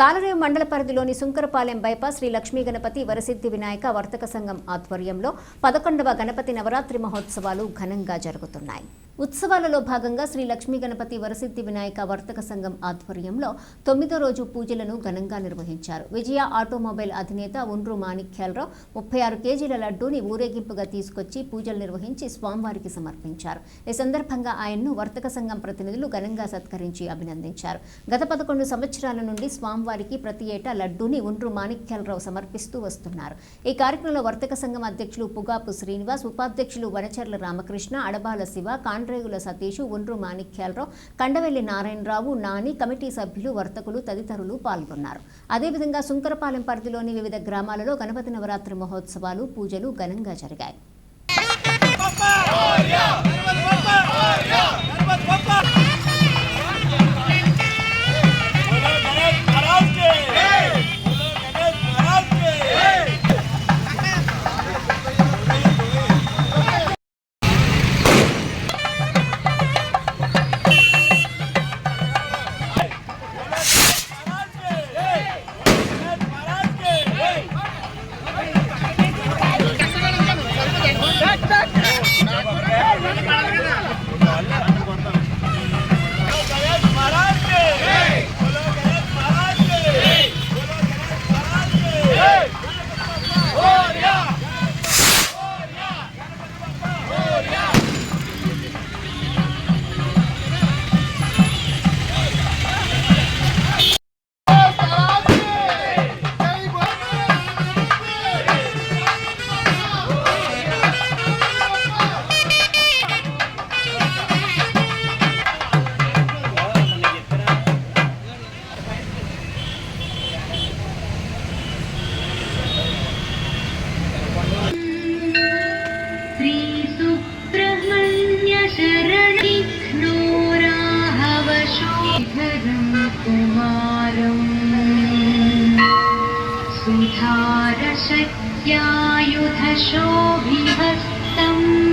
తాలరేవు మండల పరిధిలోని సుంకరపాలెం బైపాస్ శ్రీ లక్ష్మీ గణపతి వరసిద్ధి వినాయక వర్తక సంఘం ఆధ్వర్యంలో పదకొండవ గణపతి నవరాత్రి మహోత్సవాలు ఘనంగా జరుగుతున్నాయి. ఉత్సవాలలో భాగంగా శ్రీ లక్ష్మీ గణపతి వరసిద్ధి వినాయక వర్తక సంఘం ఆధ్వర్యంలో తొమ్మిదో రోజు పూజలను ఘనంగా నిర్వహించారు. విజయ ఆటోమొబైల్ అధినేత ఉండ్రు మాణిక్యాలరావు ముప్పై ఆరు కేజీల లడ్డూని ఊరేగింపుగా తీసుకొచ్చి పూజలు నిర్వహించి స్వామివారికి సమర్పించారు. ఈ సందర్భంగా ఆయన్ను వర్తక సంఘం ప్రతినిధులు ఘనంగా సత్కరించి అభినందించారు. గత పదకొండు సంవత్సరాల నుండి స్వామివారికి ప్రతి ఏటా లడ్డూని ఉండ్రు మాణిక్యాలరావు సమర్పిస్తూ వస్తున్నారు. ఈ కార్యక్రమంలో వర్తక సంఘం అధ్యక్షులు పుగాపు శ్రీనివాస్ ఉపాధ్యక్షులు వనచర్ల రామకృష్ణ అడబాల శివ కాండ్రేగుల సతీష్ ఒండ్రు మాణిక్యాలరావు కండవెల్లి నారాయణరావు నాని కమిటీ సభ్యులు వర్తకులు తదితరులు పాల్గొన్నారు. అదేవిధంగా సుంకరపాలెం పరిధిలోని వివిధ గ్రామాలలో గణపతి నవరాత్రి మహోత్సవాలు పూజలు ఘనంగా జరిగాయి. सुधारशक्त्यायुधशोभिहस्तम्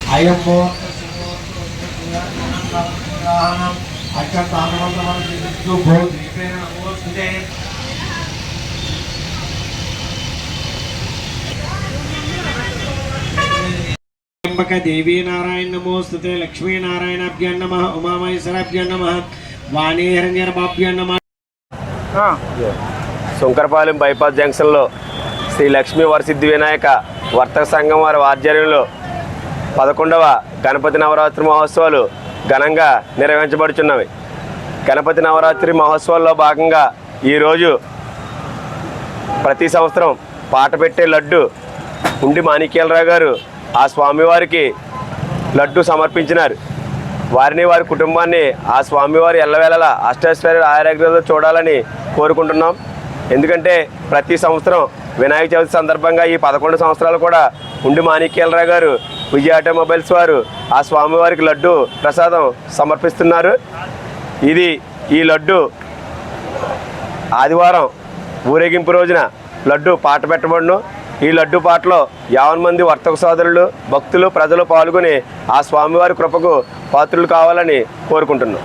అయ్యప్పో అక్కడ తామవంతమను భో దీపేన నమోస్తుతే त्र्यंबक देवी नारायण नमोस्तुते लक्ष्मी नारायणाभ्यां नमः उमामहेश्वराभ्यां नमः वाणी हिरण्यर्भाभ्यां नमः శంకరపాలెం బైపాస్ జంక్షన్లో శ్రీ లక్ష్మీ వరసిద్ధి వినాయక వర్తక సంఘం వారి ఆధ్వర్యంలో పదకొండవ గణపతి నవరాత్రి మహోత్సవాలు ఘనంగా నిర్వహించబడుచున్నవి. గణపతి నవరాత్రి మహోత్సవాల్లో భాగంగా ఈరోజు ప్రతి సంవత్సరం పాట పెట్టే లడ్డు ఉండి మాణిక్యాలరావు గారు ఆ స్వామివారికి లడ్డు సమర్పించినారు. వారిని వారి కుటుంబాన్ని ఆ స్వామివారి ఎల్లవేళలా అష్టైశ్వర్య ఆరోగ్యంతో చూడాలని కోరుకుంటున్నాం. ఎందుకంటే ప్రతి సంవత్సరం వినాయక చవితి సందర్భంగా ఈ పదకొండు సంవత్సరాలు కూడా ఉండి మాణిక్యాలరావు గారు విజయ ఆటోమొబైల్స్ వారు ఆ స్వామివారికి లడ్డు ప్రసాదం సమర్పిస్తున్నారు. ఇది ఈ లడ్డు ఆదివారం ఊరేగింపు రోజున లడ్డు పాట పెట్టబడును. ఈ లడ్డు పాటలో యావన్ మంది వర్తక సోదరులు భక్తులు ప్రజలు పాల్గొని ఆ స్వామివారి కృపకు పాత్రులు కావాలని కోరుకుంటున్నాం.